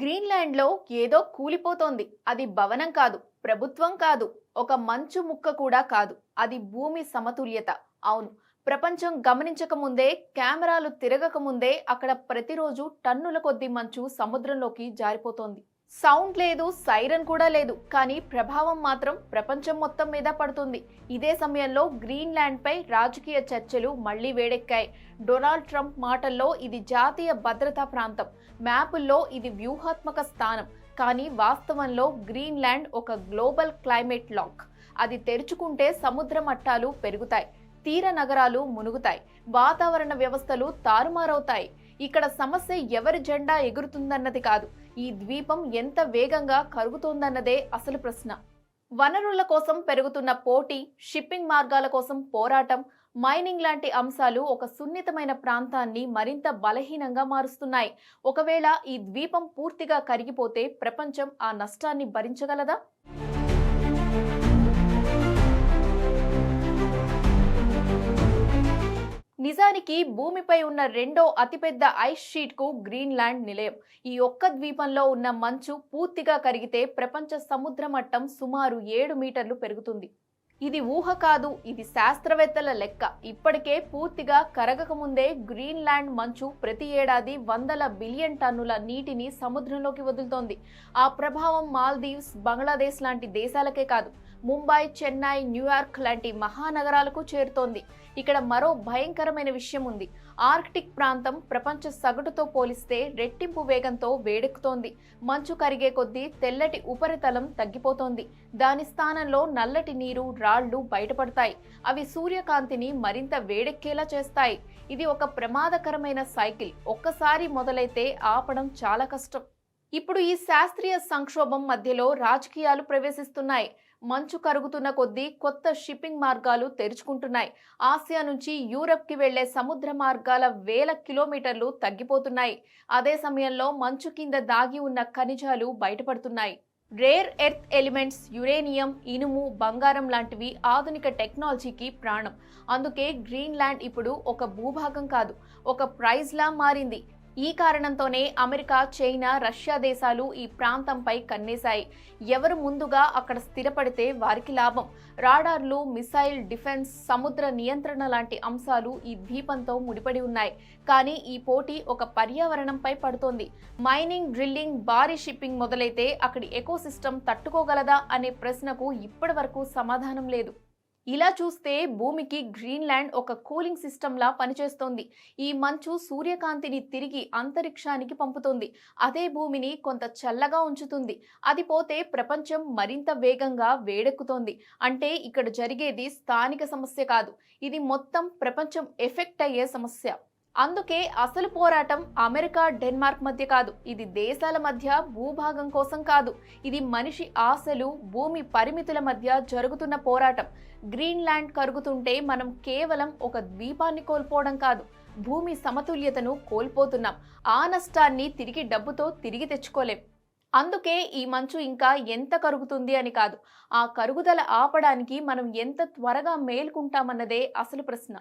గ్రీన్లాండ్లో ఏదో కూలిపోతోంది. అది భవనం కాదు ప్రభుత్వం కాదు ఒక మంచు ముక్క కూడా కాదు. అది భూమి సమతుల్యత. అవును ప్రపంచం గమనించక ముందే కెమెరాలు తిరగక ముందే అక్కడ ప్రతిరోజు టన్నుల కొద్ది మంచు సముద్రంలోకి జారిపోతోంది. సౌండ్ లేదు సైరన్ కూడా లేదు. కానీ ప్రభావం మాత్రం ప్రపంచం మొత్తం మీద పడుతుంది. ఇదే సమయంలో గ్రీన్లాండ్పై రాజకీయ చర్చలు మళ్ళీ వేడెక్కాయి. డొనాల్డ్ ట్రంప్ మాటల్లో ఇది జాతీయ భద్రతా ప్రాంతం. మ్యాపుల్లో ఇది వ్యూహాత్మక స్థానం. కానీ వాస్తవంలో గ్రీన్లాండ్ ఒక గ్లోబల్ క్లైమేట్ లాక్. అది తెరుచుకుంటే సముద్ర మట్టాలు పెరుగుతాయి. తీర నగరాలు మునుగుతాయి. వాతావరణ వ్యవస్థలు తారుమారవుతాయి. ఇక్కడ సమస్య ఎవరి జెండా ఎగురుతుందన్నది కాదు. ఈ ద్వీపం ఎంత వేగంగా కరుగుతోందన్నదే అసలు ప్రశ్న. వనరుల కోసం పెరుగుతున్న పోటీ షిప్పింగ్ మార్గాల కోసం పోరాటం మైనింగ్ లాంటి అంశాలు ఒక సున్నితమైన ప్రాంతాన్ని మరింత బలహీనంగా మారుస్తున్నాయి. ఒకవేళ ఈ ద్వీపం పూర్తిగా కరిగిపోతే ప్రపంచం ఆ నష్టాన్ని భరించగలదా? నిజానికి భూమిపై ఉన్న రెండో అతిపెద్ద ఐస్ షీట్కు గ్రీన్లాండ్ నిలయం. ఈ ఒక్క ద్వీపంలో ఉన్న మంచు పూర్తిగా కరిగితే ప్రపంచ సముద్ర మట్టం సుమారు ఏడు మీటర్లు పెరుగుతుంది. ఇది ఊహ కాదు ఇది శాస్త్రవేత్తల లెక్క. ఇప్పటికే పూర్తిగా కరగక ముందే గ్రీన్లాండ్ మంచు ప్రతి ఏడాది వందల బిలియన్ టన్నుల నీటిని సముద్రంలోకి వదులుతోంది. ఆ ప్రభావం మాల్దీవ్స్ బంగ్లాదేశ్ లాంటి దేశాలకే కాదు ముంబై చెన్నై న్యూయార్క్ లాంటి మహానగరాలకు చేరుతోంది. ఇక్కడ మరో భయంకరమైన విషయం ఉంది. ఆర్కిటిక్ ప్రాంతం ప్రపంచ సగటుతో పోలిస్తే రెట్టింపు వేగంతో వేడెక్కుతోంది. మంచు కరిగే కొద్దీ తెల్లటి ఉపరితలం తగ్గిపోతోంది. దాని స్థానంలో నల్లటి నీరు రాళ్ళు బయటపడతాయి. అవి సూర్యకాంతిని మరింత వేడెక్కేలా చేస్తాయి. ఇది ఒక ప్రమాదకరమైన సైకిల్. ఒక్కసారి మొదలైతే ఆపడం చాలా కష్టం. ఇప్పుడు ఈ శాస్త్రీయ సంక్షోభం మధ్యలో రాజకీయాలు ప్రవేశిస్తున్నాయి. మంచు కరుగుతున్న కొద్దీ కొత్త షిప్పింగ్ మార్గాలు తెరుచుకుంటున్నాయి. ఆసియా నుంచి యూరప్కి వెళ్ళే సముద్ర మార్గాల వేల కిలోమీటర్లు తగ్గిపోతున్నాయి. అదే సమయంలో మంచు కింద దాగి ఉన్న ఖనిజాలు బయటపడుతున్నాయి. రేర్ ఎర్త్ ఎలిమెంట్స్ యురేనియం ఇనుము బంగారం లాంటివి ఆధునిక టెక్నాలజీకి ప్రాణం. అందుకే గ్రీన్లాండ్ ఇప్పుడు ఒక భూభాగం కాదు ఒక ప్రైజ్లా మారింది. ఈ కారణంతోనే అమెరికా చైనా రష్యా దేశాలు ఈ ప్రాంతంపై కన్నేశాయి. ఎవరు ముందుగా అక్కడ స్థిరపడితే వారికి లాభం. రాడార్లు మిసైల్ డిఫెన్స్ సముద్ర నియంత్రణ లాంటి అంశాలు ఈ ద్వీపంతో ముడిపడి ఉన్నాయి. కానీ ఈ పోటీ ఒక పర్యావరణంపై పడుతోంది. మైనింగ్ డ్రిల్లింగ్ భారీ షిప్పింగ్ మొదలైతే అక్కడి ఎకోసిస్టమ్ తట్టుకోగలదా అనే ప్రశ్నకు ఇప్పటివరకు సమాధానం లేదు. ఇలా చూస్తే భూమికి గ్రీన్లాండ్ ఒక కూలింగ్ సిస్టంలా పనిచేస్తోంది. ఈ మంచు సూర్యకాంతిని తిరిగి అంతరిక్షానికి పంపుతుంది. అదే భూమిని కొంత చల్లగా ఉంచుతుంది. అది పోతే ప్రపంచం మరింత వేగంగా వేడెక్కుతోంది. అంటే ఇక్కడ జరిగేది స్థానిక సమస్య కాదు. ఇది మొత్తం ప్రపంచం ఎఫెక్ట్ అయ్యే సమస్య. అందుకే అసలు పోరాటం అమెరికా డెన్మార్క్ మధ్య కాదు. ఇది దేశాల మధ్య భూభాగం కోసం కాదు. ఇది మనిషి ఆశలు భూమి పరిమితుల మధ్య జరుగుతున్న పోరాటం. గ్రీన్లాండ్ కరుగుతుంటే మనం కేవలం ఒక ద్వీపాన్ని కోల్పోవడం కాదు. భూమి సమతుల్యతను కోల్పోతున్నాం. ఆ నష్టాన్ని తిరిగి డబ్బుతో తిరిగి తెచ్చుకోలేం. అందుకే ఈ మంచు ఇంకా ఎంత కరుగుతుంది అని కాదు. ఆ కరుగుదల ఆపడానికి మనం ఎంత త్వరగా మేల్కుంటామన్నదే అసలు ప్రశ్న.